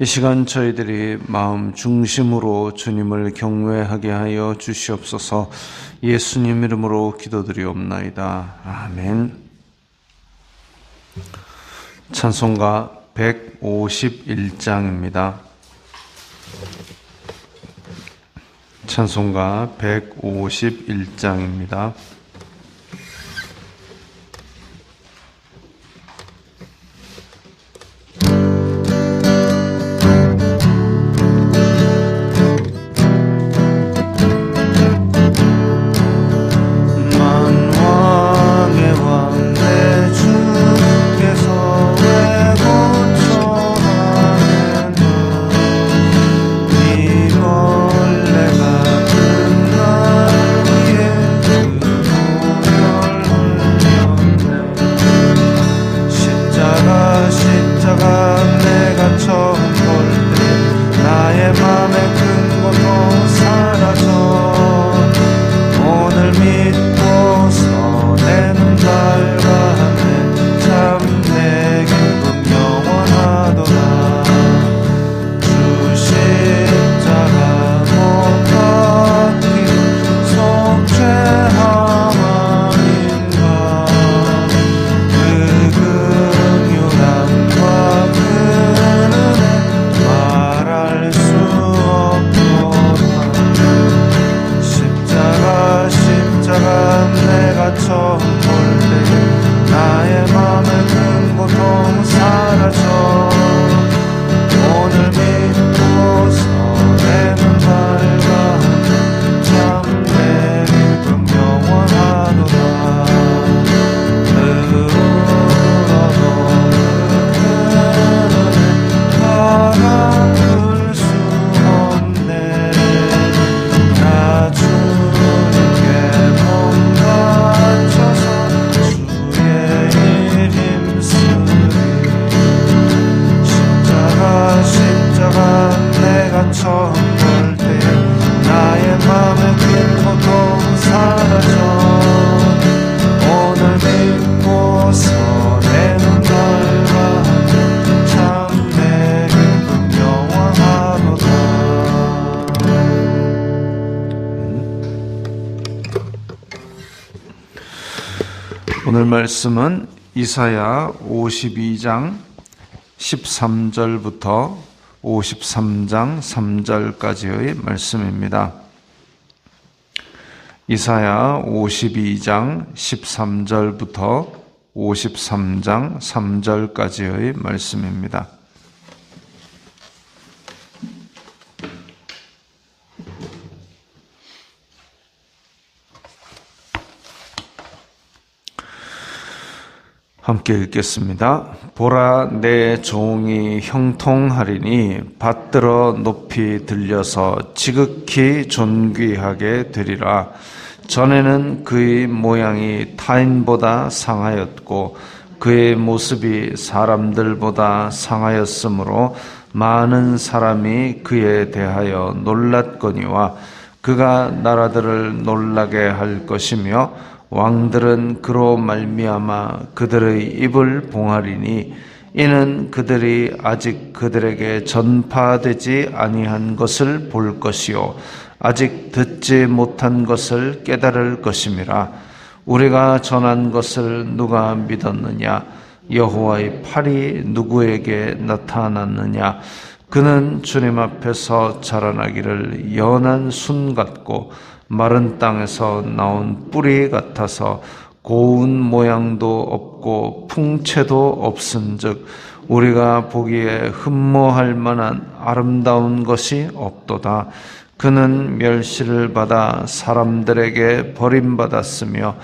이 시간 저희들이 마음 중심으로 주님을 경외하게 하여 주시옵소서 예수님 이름으로 기도드리옵나이다. 아멘. 찬송가 151장입니다. 찬송가 151장입니다. 오늘 말씀은 이사야 52장 13절부터 53장 3절까지의 말씀입니다. 이사야 52장 13절부터 53장 3절까지의 말씀입니다. 함께 읽겠습니다. 보라 내 종이 형통하리니 받들어 높이 들려서 지극히 존귀하게 되리라. 전에는 그의 모양이 타인보다 상하였고 그의 모습이 사람들보다 상하였으므로 많은 사람이 그에 대하여 놀랐거니와 그가 나라들을 놀라게 할 것이며 왕들은 그로 말미암아 그들의 입을 봉하리니 이는 그들이 아직 그들에게 전파되지 아니한 것을 볼 것이요. 아직 듣지 못한 것을 깨달을 것임이라. 우리가 전한 것을 누가 믿었느냐? 여호와의 팔이 누구에게 나타났느냐? 그는 주님 앞에서 자라나기를 연한 순 같고 마른 땅에서 나온 뿌리 같아서 고운 모양도 없고 풍채도 없은즉 우리가 보기에 흠모할 만한 아름다운 것이 없도다. 그는 멸시를 받아 사람들에게 버림받았으며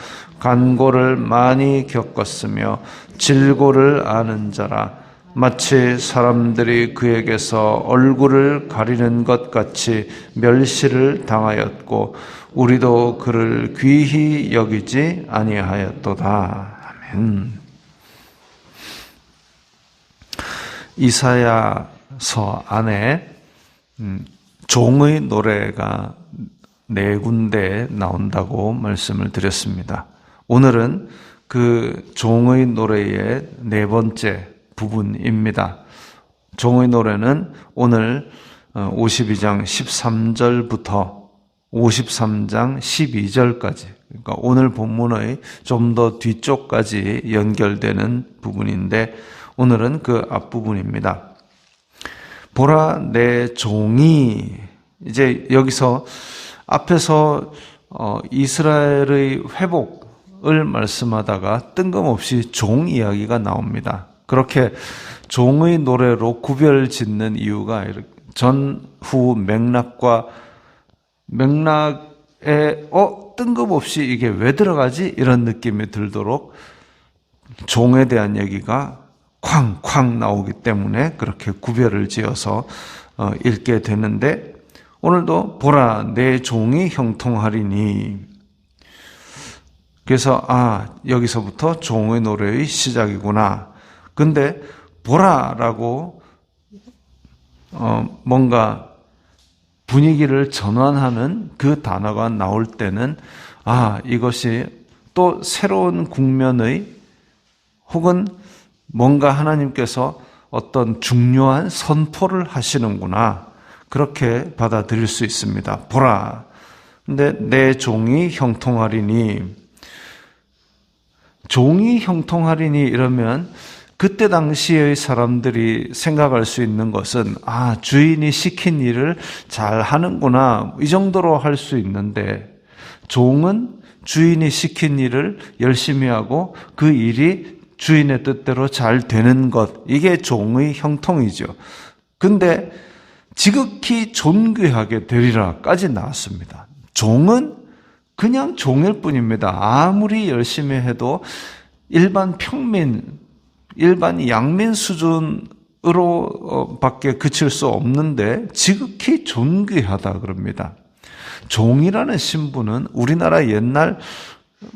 간고를 많이 겪었으며 질고를 아는 자라 마치 사람들이 그에게서 얼굴을 가리는 것 같이 멸시를 당하였고 우리도 그를 귀히 여기지 아니하였도다. 아멘. 이사야서 안에 음, 종의 노래가 네 군데 나온다고 말씀을 드렸습니다. 오늘은 그 종의 노래의 네 번째 부분입니다. 종의 노래는 오늘 52장 어, 13절부터 53장 12절까지 그러니까 오늘 본문의 좀 더 뒤쪽까지 연결되는 부분인데 오늘은 그 앞부분입니다. 보라 내 종이 이제 여기서 앞에서 어, 이스라엘의 회복을 말씀하다가 뜬금없이 종 이야기가 나옵니다. 그렇게 종의 노래로 구별 짓는 이유가 전후 맥락과 맥락에 어 뜬금없이 이게 왜 들어가지 이런 느낌이 들도록 종에 대한 얘기가 쾅쾅 나오기 때문에 그렇게 구별을 지어서 어, 읽게 되는데 오늘도 보라 내 종이 형통하리니 그래서 아 여기서부터 종의 노래의 시작이구나. 근데 보라라고 어, 뭔가 분위기를 전환하는 그 단어가 나올 때는 아, 이것이 또 새로운 국면의 혹은 뭔가 하나님께서 어떤 중요한 선포를 하시는구나. 그렇게 받아들일 수 있습니다. 보라. 근데 내 종이 형통하리니 종이 형통하리니 이러면 그때 당시의 사람들이 생각할 수 있는 것은 아 주인이 시킨 일을 잘 하는구나 이 정도로 할 수 있는데 종은 주인이 시킨 일을 열심히 하고 그 일이 주인의 뜻대로 잘 되는 것 이게 종의 형통이죠. 근데 지극히 존귀하게 되리라까지 나왔습니다. 종은 그냥 종일 뿐입니다. 아무리 열심히 해도 일반 평민 일반 양민 수준으로 어, 밖에 그칠 수 없는데 지극히 존귀하다 그럽니다. 종이라는 신분은 우리나라 옛날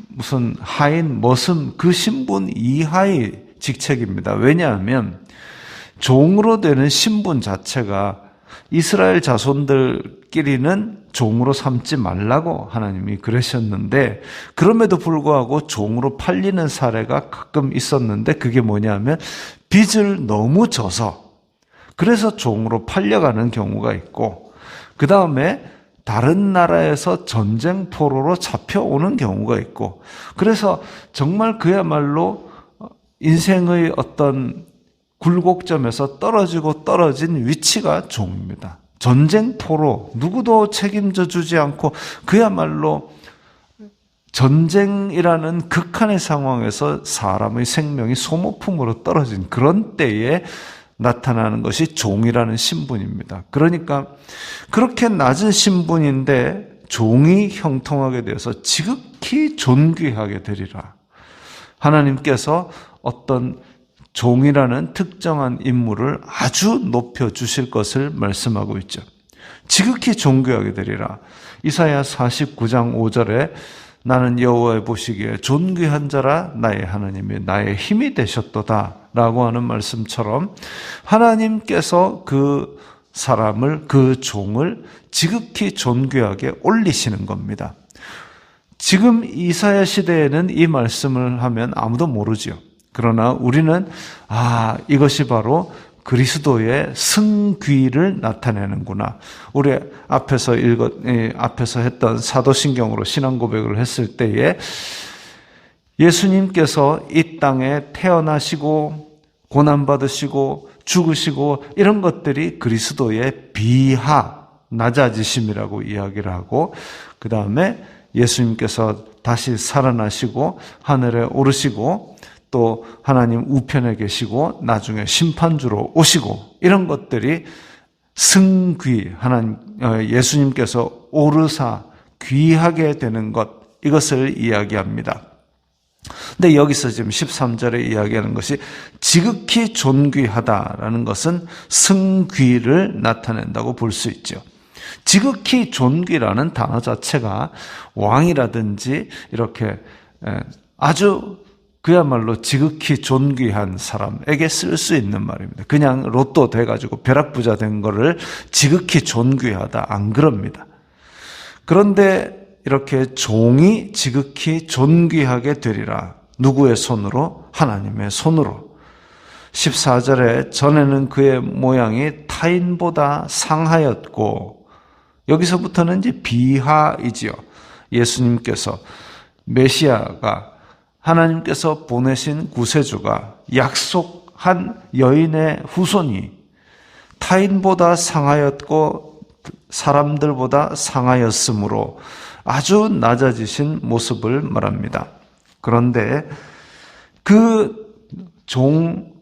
무슨 하인, 머슴 그 신분 이하의 직책입니다. 왜냐하면 종으로 되는 신분 자체가 이스라엘 자손들끼리는 종으로 삼지 말라고 하나님이 그러셨는데 그럼에도 불구하고 종으로 팔리는 사례가 가끔 있었는데 그게 뭐냐면 빚을 너무 져서 그래서 종으로 팔려가는 경우가 있고 그 다음에 다른 나라에서 전쟁 포로로 잡혀오는 경우가 있고 그래서 정말 그야말로 인생의 어떤 굴곡점에서 떨어지고 떨어진 위치가 종입니다. 전쟁포로 누구도 책임져 주지 않고 그야말로 전쟁이라는 극한의 상황에서 사람의 생명이 소모품으로 떨어진 그런 때에 나타나는 것이 종이라는 신분입니다. 그러니까 그렇게 낮은 신분인데 종이 형통하게 되어서 지극히 존귀하게 되리라. 하나님께서 어떤 종이라는 특정한 인물을 아주 높여 주실 것을 말씀하고 있죠. 지극히 존귀하게 되리라. 이사야 49장 5절에 나는 여호와의 보시기에 존귀한 자라 나의 하나님이 나의 힘이 되셨도다라고 하는 말씀처럼 하나님께서 그 사람을 그 종을 지극히 존귀하게 올리시는 겁니다. 지금 이사야 시대에는 이 말씀을 하면 아무도 모르지요. 그러나 우리는 아 이것이 바로 그리스도의 승귀를 나타내는구나. 우리 앞에서 읽었 예, 앞에서 했던 사도신경으로 신앙 고백을 했을 때에 예수님께서 이 땅에 태어나시고 고난 받으시고 죽으시고 이런 것들이 그리스도의 비하 낮아지심이라고 이야기를 하고 그 다음에 예수님께서 다시 살아나시고 하늘에 오르시고 또 하나님 우편에 계시고 나중에 심판주로 오시고 이런 것들이 승귀 하나님 어, 예수님께서 오르사 귀하게 되는 것 이것을 이야기합니다. 근데 여기서 지금 13절에 이야기하는 것이 지극히 존귀하다라는 것은 승귀를 나타낸다고 볼 수 있죠. 지극히 존귀라는 단어 자체가 왕이라든지 이렇게 아주 그야말로 지극히 존귀한 사람에게 쓸 수 있는 말입니다. 그냥 로또 돼가지고 벼락부자 된 거를 지극히 존귀하다. 안 그럽니다. 그런데 이렇게 종이 지극히 존귀하게 되리라. 누구의 손으로? 하나님의 손으로. 14절에 전에는 그의 모양이 타인보다 상하였고, 여기서부터는 이제 비하이지요. 예수님께서 메시아가 하나님께서 보내신 구세주가 약속한 여인의 후손이 타인보다 상하였고 사람들보다 상하였으므로 아주 낮아지신 모습을 말합니다. 그런데 그 종,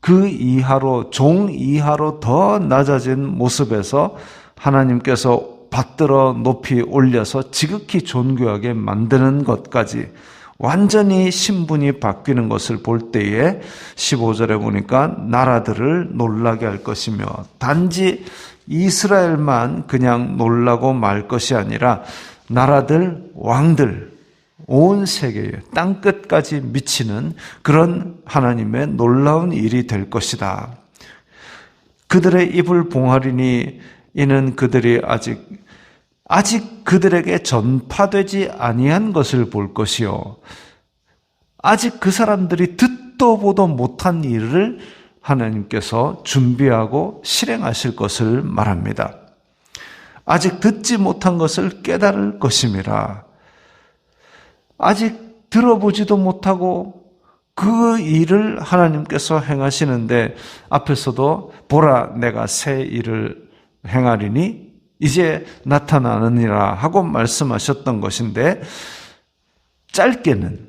그 이하로, 종 이하로 더 낮아진 모습에서 하나님께서 받들어 높이 올려서 지극히 존귀하게 만드는 것까지 완전히 신분이 바뀌는 것을 볼 때에 15절에 보니까 나라들을 놀라게 할 것이며 단지 이스라엘만 그냥 놀라고 말 것이 아니라 나라들, 왕들, 온 세계에 땅 끝까지 미치는 그런 하나님의 놀라운 일이 될 것이다. 그들의 입을 봉하리니 이는 그들이 아직 아직 그들에게 전파되지 아니한 것을 볼 것이요. 아직 그 사람들이 듣도 보도 못한 일을 하나님께서 준비하고 실행하실 것을 말합니다. 아직 듣지 못한 것을 깨달을 것임이라. 아직 들어보지도 못하고 그 일을 하나님께서 행하시는데 앞에서도 보라 내가 새 일을 행하리니 이제 나타나느니라 하고 말씀하셨던 것인데 짧게는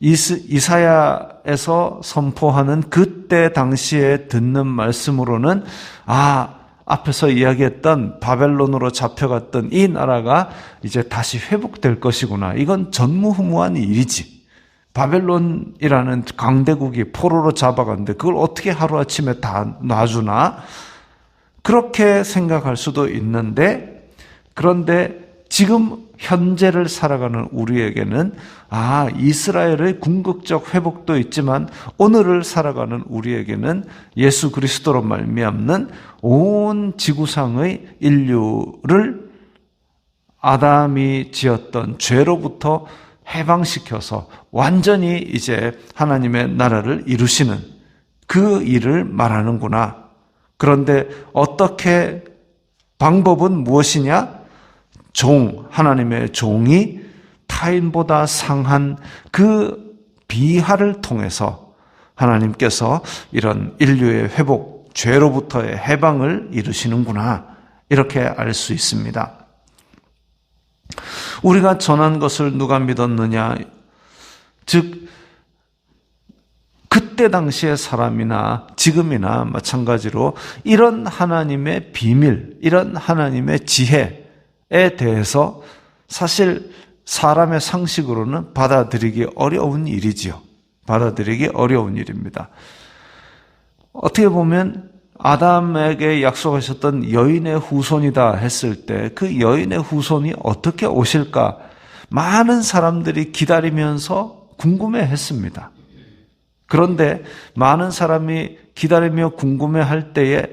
이사야에서 선포하는 그때 당시에 듣는 말씀으로는 아 앞에서 이야기했던 바벨론으로 잡혀갔던 이 나라가 이제 다시 회복될 것이구나. 이건 전무후무한 일이지. 바벨론이라는 강대국이 포로로 잡아갔는데 그걸 어떻게 하루아침에 다 놔주나? 그렇게 생각할 수도 있는데 그런데 지금 현재를 살아가는 우리에게는 아 이스라엘의 궁극적 회복도 있지만 오늘을 살아가는 우리에게는 예수 그리스도로 말미암는 온 지구상의 인류를 아담이 지었던 죄로부터 해방시켜서 완전히 이제 하나님의 나라를 이루시는 그 일을 말하는구나. 그런데 어떻게 방법은 무엇이냐? 종, 하나님의 종이 타인보다 상한 그 비하를 통해서 하나님께서 이런 인류의 회복, 죄로부터의 해방을 이루시는구나. 이렇게 알 수 있습니다. 우리가 전한 것을 누가 믿었느냐? 즉, 그때 당시의 사람이나 지금이나 마찬가지로 이런 하나님의 비밀, 이런 하나님의 지혜에 대해서 사실 사람의 상식으로는 받아들이기 어려운 일이지요. 받아들이기 어려운 일입니다. 어떻게 보면 아담에게 약속하셨던 여인의 후손이다 했을 때 그 여인의 후손이 어떻게 오실까 많은 사람들이 기다리면서 궁금해 했습니다. 그런데 많은 사람이 기다리며 궁금해 할 때에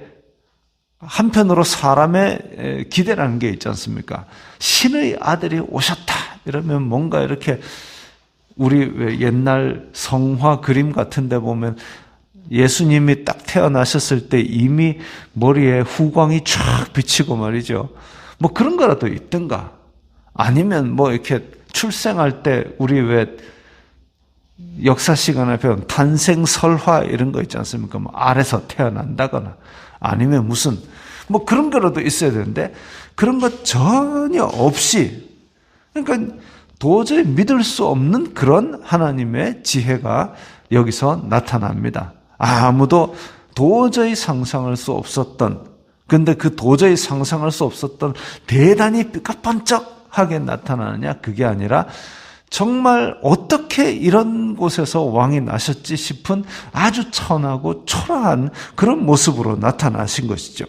한편으로 사람의 기대라는 게 있지 않습니까? 신의 아들이 오셨다. 이러면 뭔가 이렇게 우리 왜 옛날 성화 그림 같은 데 보면 예수님이 딱 태어나셨을 때 이미 머리에 후광이 쫙 비치고 말이죠. 뭐 그런 거라도 있든가. 아니면 뭐 이렇게 출생할 때 우리 왜 역사 시간에 배운 탄생 설화 이런 거 있지 않습니까? 뭐 아래서 태어난다거나 아니면 무슨 뭐 그런 거라도 있어야 되는데 그런 것 전혀 없이 그러니까 도저히 믿을 수 없는 그런 하나님의 지혜가 여기서 나타납니다. 아무도 도저히 상상할 수 없었던 근데 그 도저히 상상할 수 없었던 대단히 삐까뻔쩍하게 나타나느냐 그게 아니라 정말 어떻게 이런 곳에서 왕이 나셨지 싶은 아주 천하고 초라한 그런 모습으로 나타나신 것이죠.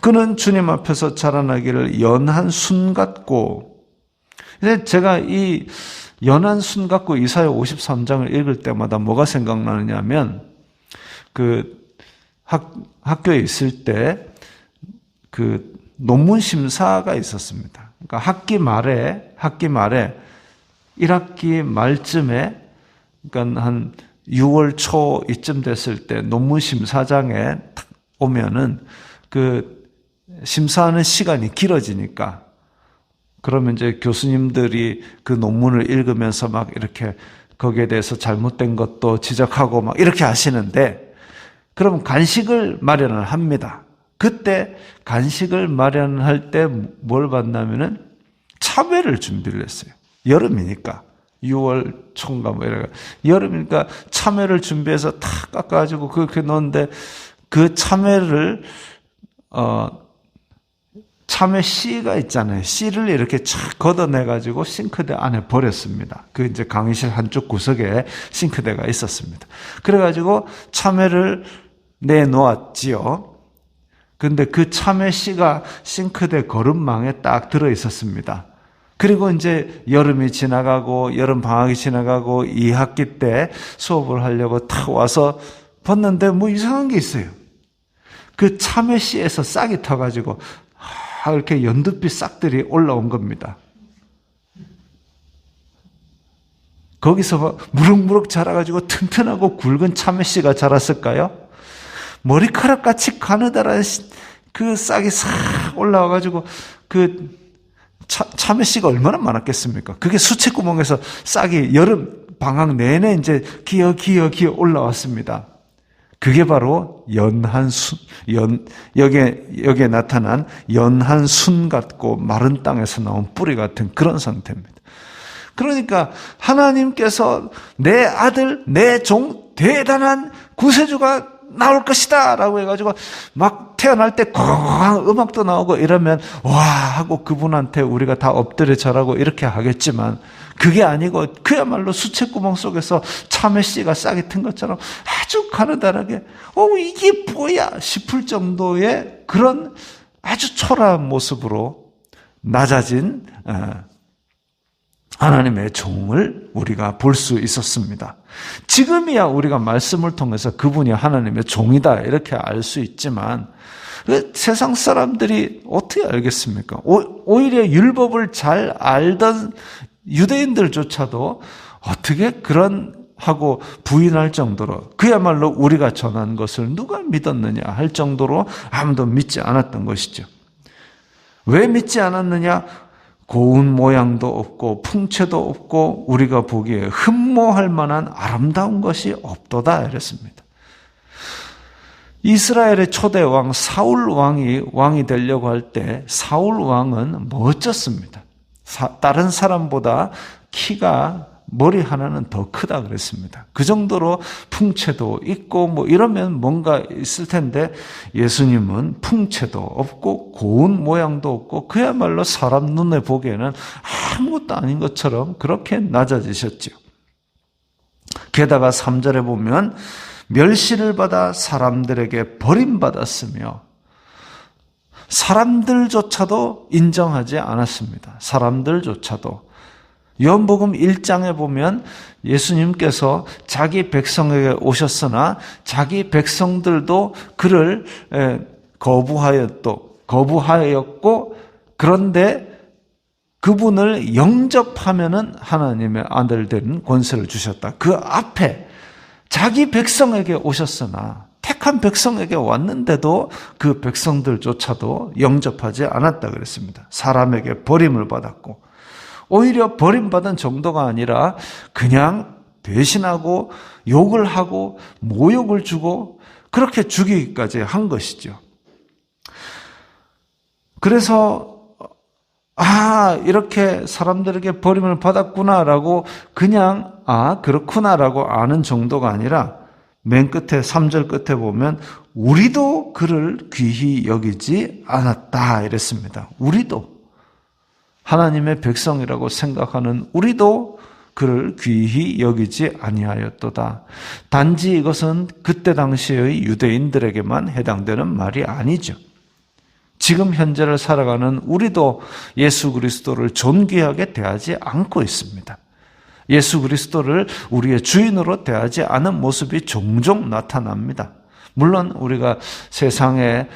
그는 주님 앞에서 자라나기를 연한 순 같고, 제가 이 연한 순 같고 이사야 53장을 읽을 때마다 뭐가 생각나느냐 하면, 그 학, 학교에 있을 때 그 논문 심사가 있었습니다. 그러니까 학기 말에, 학기 말에 1학기 말쯤에 그러니까 한 6월 초 이쯤 됐을 때 논문 심사장에 오면은 그 심사하는 시간이 길어지니까 그러면 이제 교수님들이 그 논문을 읽으면서 막 이렇게 거기에 대해서 잘못된 것도 지적하고 막 이렇게 하시는데 그럼 간식을 마련을 합니다. 그때 간식을 마련할 때 뭘 받냐면은 차배를 준비를 했어요. 여름이니까. 6월 초인가 뭐 이래가. 여름이니까 참외를 준비해서 다 깎아가지고 그렇게 넣는데 그 참외를, 어, 참외 씨가 있잖아요. 씨를 이렇게 촥 걷어내가지고 싱크대 안에 버렸습니다. 그 이제 강의실 한쪽 구석에 싱크대가 있었습니다. 그래가지고 참외를 내놓았지요. 근데 그 참외 씨가 싱크대 거름망에 딱 들어 있었습니다. 그리고 이제 여름이 지나가고 여름 방학이 지나가고 2학기 때 수업을 하려고 탁 와서 봤는데 뭐 이상한 게 있어요. 그 참외 씨에서 싹이 터가지고 이렇게 연두빛 싹들이 올라온 겁니다. 거기서 무럭무럭 자라가지고 튼튼하고 굵은 참외 씨가 자랐을까요? 머리카락 같이 가느다란 그 싹이 싹 올라와가지고 그 참외 씨가 얼마나 많았겠습니까? 그게 수채구멍에서 싹이 여름 방학 내내 이제 기어 기어 기어 올라왔습니다. 그게 바로 연한 순, 연, 여기에, 여기에 나타난 연한 순 같고 마른 땅에서 나온 뿌리 같은 그런 상태입니다. 그러니까 하나님께서 내 아들, 내 종, 대단한 구세주가 나올 것이다! 라고 해가지고 막 태어날 때콩 음악도 나오고 이러면 와! 하고 그분한테 우리가 다 엎드려 절하고 이렇게 하겠지만 그게 아니고 그야말로 수채구멍 속에서 참외 씨가 싹이 튼 것처럼 아주 가느다랗게 어, 이게 뭐야! 싶을 정도의 그런 아주 초라한 모습으로 낮아진 어, 하나님의 종을 우리가 볼 수 있었습니다. 지금이야 우리가 말씀을 통해서 그분이 하나님의 종이다 이렇게 알 수 있지만 그 세상 사람들이 어떻게 알겠습니까? 오히려 율법을 잘 알던 유대인들조차도 어떻게 그런 하고 부인할 정도로 그야말로 우리가 전한 것을 누가 믿었느냐 할 정도로 아무도 믿지 않았던 것이죠. 왜 믿지 않았느냐? 고운 모양도 없고 풍채도 없고 우리가 보기에 흠모할 만한 아름다운 것이 없도다 이랬습니다. 이스라엘의 초대 왕 사울 왕이 왕이 되려고 할 때 사울 왕은 멋졌습니다. 다른 사람보다 키가 머리 하나는 더 크다 그랬습니다. 그 정도로 풍채도 있고 뭐 이러면 뭔가 있을 텐데 예수님은 풍채도 없고 고운 모양도 없고 그야말로 사람 눈에 보기에는 아무것도 아닌 것처럼 그렇게 낮아지셨죠. 게다가 3절에 보면 멸시를 받아 사람들에게 버림받았으며 사람들조차도 인정하지 않았습니다. 사람들조차도 요한복음 1장에 보면 예수님께서 자기 백성에게 오셨으나 자기 백성들도 그를 거부하였도 거부하였고 그런데 그분을 영접하면은 하나님의 아들 되는 권세를 주셨다. 그 앞에 자기 백성에게 오셨으나 택한 백성에게 왔는데도 그 백성들조차도 영접하지 않았다 그랬습니다. 사람에게 버림을 받았고 오히려 버림받은 정도가 아니라 그냥 배신하고 욕을 하고 모욕을 주고 그렇게 죽이기까지 한 것이죠. 그래서 아, 이렇게 사람들에게 버림을 받았구나라고 그냥 아, 그렇구나라고 아는 정도가 아니라 맨 끝에 3절 끝에 보면 우리도 그를 귀히 여기지 않았다 이랬습니다. 우리도 하나님의 백성이라고 생각하는 우리도 그를 귀히 여기지 아니하였도다. 단지 이것은 그때 당시의 유대인들에게만 해당되는 말이 아니죠. 지금 현재를 살아가는 우리도 예수 그리스도를 존귀하게 대하지 않고 있습니다. 예수 그리스도를 우리의 주인으로 대하지 않은 모습이 종종 나타납니다. 물론 우리가 세상에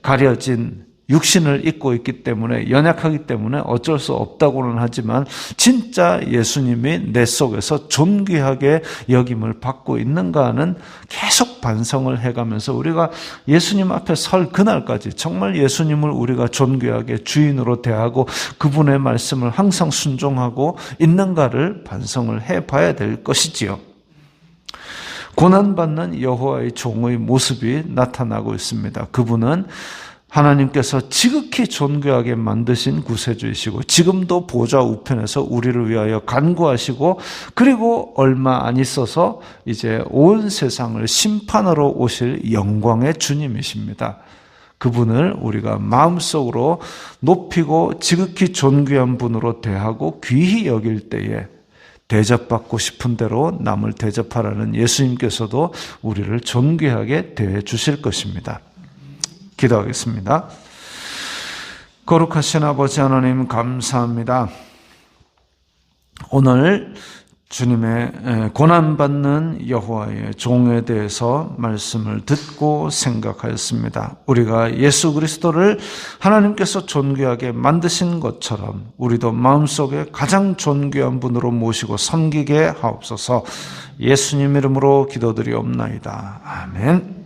가려진 육신을 입고 있기 때문에 연약하기 때문에 어쩔 수 없다고는 하지만 진짜 예수님이 내 속에서 존귀하게 여김을 받고 있는가는 계속 반성을 해가면서 우리가 예수님 앞에 설 그날까지 정말 예수님을 우리가 존귀하게 주인으로 대하고 그분의 말씀을 항상 순종하고 있는가를 반성을 해봐야 될 것이지요. 고난받는 여호와의 종의 모습이 나타나고 있습니다. 그분은 하나님께서 지극히 존귀하게 만드신 구세주이시고 지금도 보좌 우편에서 우리를 위하여 간구하시고 그리고 얼마 안 있어서 이제 온 세상을 심판하러 오실 영광의 주님이십니다. 그분을 우리가 마음속으로 높이고 지극히 존귀한 분으로 대하고 귀히 여길 때에 대접받고 싶은 대로 남을 대접하라는 예수님께서도 우리를 존귀하게 대해 주실 것입니다. 기도하겠습니다. 거룩하신 아버지 하나님 감사합니다. 오늘 주님의 고난받는 여호와의 종에 대해서 말씀을 듣고 생각하였습니다. 우리가 예수 그리스도를 하나님께서 존귀하게 만드신 것처럼 우리도 마음속에 가장 존귀한 분으로 모시고 섬기게 하옵소서 예수님 이름으로 기도드리옵나이다. 아멘.